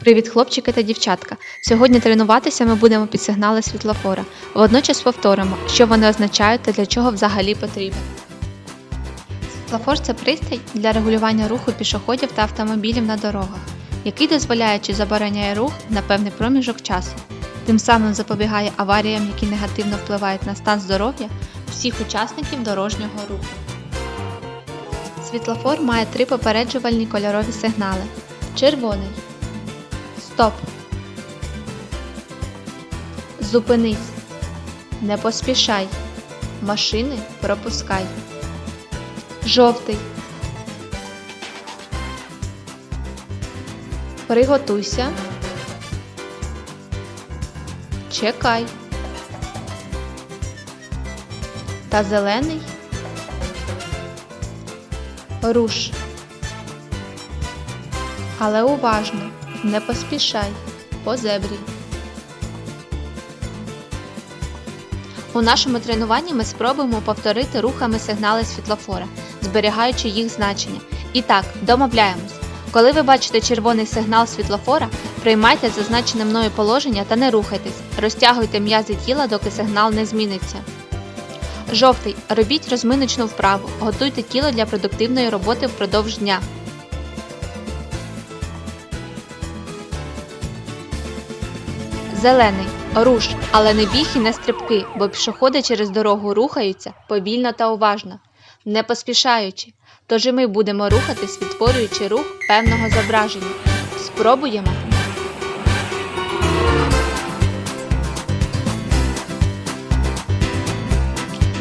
Привіт, хлопчики та дівчатка! Сьогодні тренуватися ми будемо під сигнали світлофора. Водночас повторимо, що вони означають та для чого взагалі потрібен. Світлофор це пристрій для регулювання руху пішоходів та автомобілів на дорогах, який дозволяє чи забороняє рух на певний проміжок часу. Тим самим запобігає аваріям, які негативно впливають на стан здоров'я всіх учасників дорожнього руху. Світлофор має три попереджувальні кольорові сигнали: червоний. Стоп. Зупинись. Не поспішай. Машини пропускай. Жовтий. Приготуйся. Чекай. Та зелений. Руш. Але уважно, не поспішай по зебрі. У нашому тренуванні ми спробуємо повторити рухами сигнали світлофора, зберігаючи їх значення. І так, домовляємось. Коли ви бачите червоний сигнал світлофора, приймайте зазначене мною положення та не рухайтесь. Розтягуйте м'язи тіла, доки сигнал не зміниться. Жовтий. Робіть розминочну вправу. Готуйте тіло для продуктивної роботи впродовж дня. Зелений. Руш, але не біг і не стрибки, бо пішоходи через дорогу рухаються повільно та уважно, не поспішаючи. Тож і ми будемо рухатись, відтворюючи рух певного зображення. Спробуємо.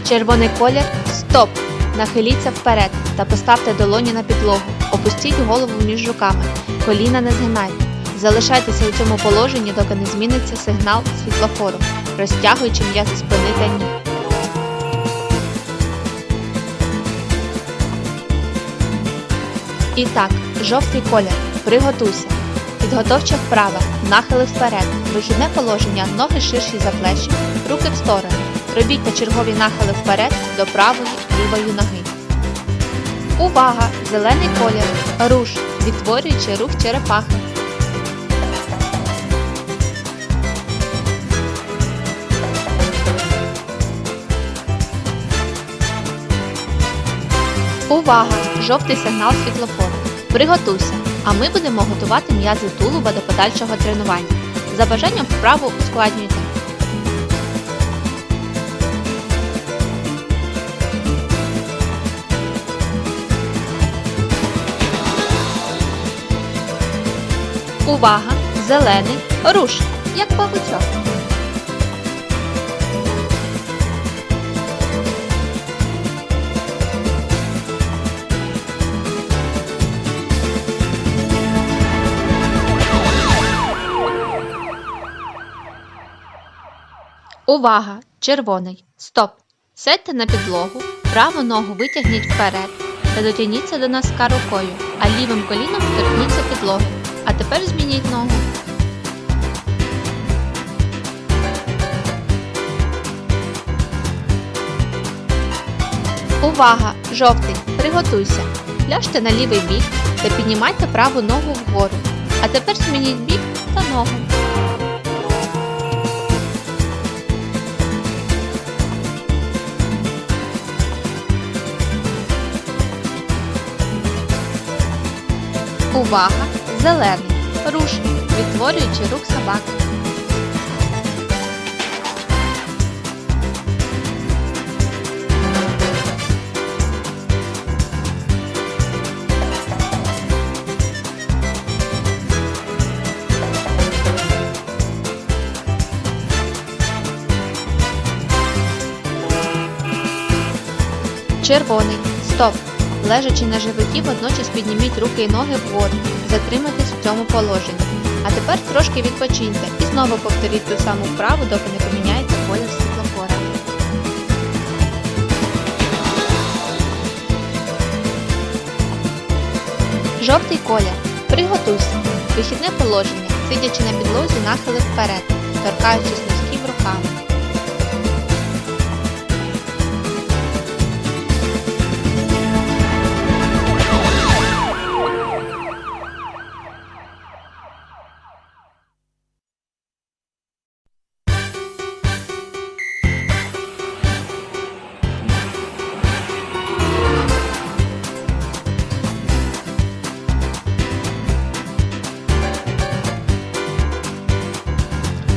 Червоний колір стоп. Нахиліться вперед та поставте долоні на підлогу. Опустіть голову між руками. Коліна не згинайте. Залишайтеся у цьому положенні, доки не зміниться сигнал світлофору, розтягуючи м'язи спини та ніг. І так, жовтий колір. Приготуйся. Підготовча вправа. Нахили вперед. Вихідне положення. Ноги ширші за плечі. Руки в сторони. Робіть та чергові нахили вперед до правої лівої ноги. Увага! Зелений колір. Руш. Відтворюючи рух черепахи. Увага! Жовтий сигнал світлофору. Приготуйся! А ми будемо готувати м'язи тулуба до подальшого тренування. За бажанням вправу ускладнюйте. Увага! Зелений. Руш! Як павучок. Увага! Червоний. Стоп! Сядьте на підлогу, праву ногу витягніть вперед та дотягніться до носка рукою, а лівим коліном торкніться підлоги. А тепер змініть ногу. Увага! Жовтий! Приготуйся! Ляжте на лівий бік та піднімайте праву ногу вгору. А тепер змініть бік та ногу. Увага! Зелений. Руш, відтворюючи рух собаки. Червоний. Стоп. Лежачи на животі, водночас підніміть руки і ноги вгору. Затримайтесь у цьому положенні. А тепер трошки відпочиньте і знову повторіть ту саму вправу, доки не поміняється колір світлофора. Жовтий колір. Приготуйся. Вихідне положення. Сидячи на підлозі, нахили вперед, торкаючись носків руками.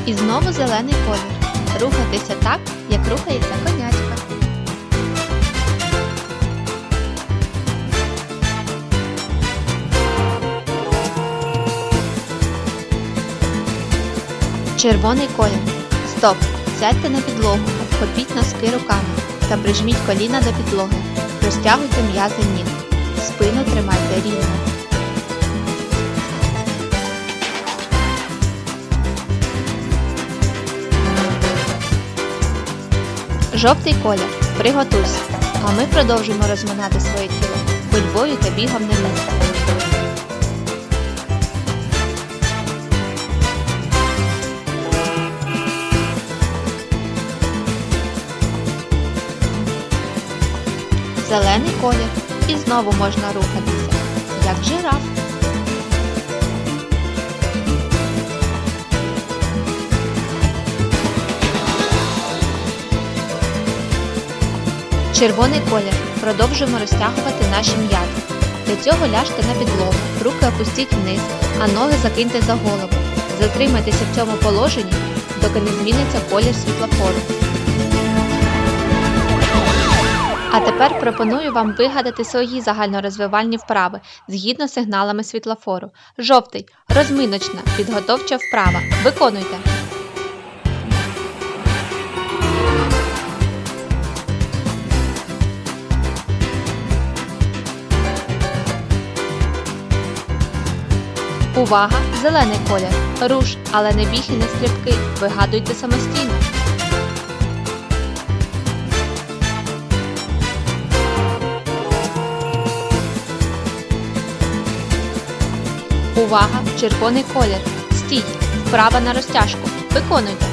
І знову зелений колір. Рухатися так, як рухається конячка. Червоний колір. Стоп. Сядьте на підлогу, обхопіть носки руками та прижміть коліна до підлоги. Розтягуйте м'язи ніг. Спину тримайте рівно. Жовтий колір. Приготуйся. А ми продовжимо розминати своє тіло ходьбою та бігом на місці. Зелений колір. І знову можна рухатися, як жираф. Червоний колір. Продовжуємо розтягувати наші м'язи. Для цього ляжте на підлогу, руки опустіть вниз, а ноги закиньте за голову. Затримайтеся в цьому положенні, доки не зміниться колір світлофору. А тепер пропоную вам вигадати свої загальнорозвивальні вправи згідно з сигналами світлофору. Жовтий розминочна, підготовча вправа. Виконуйте. Увага! Зелений колір. Руш, але не біг і не стрибки. Вигадуйте самостійно. Увага! Червоний колір. Стій. Вправа на розтяжку. Виконуйте.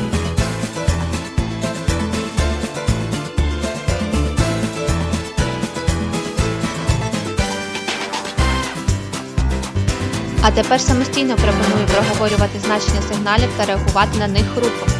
А тепер самостійно пропоную проговорювати значення сигналів та реагувати на них рухом.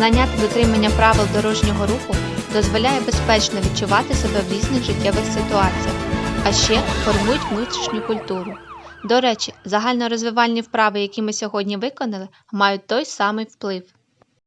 Знання та дотримання правил дорожнього руху дозволяє безпечно відчувати себе в різних життєвих ситуаціях, а ще формують внутрішню культуру. До речі, загальнорозвивальні вправи, які ми сьогодні виконали, мають той самий вплив.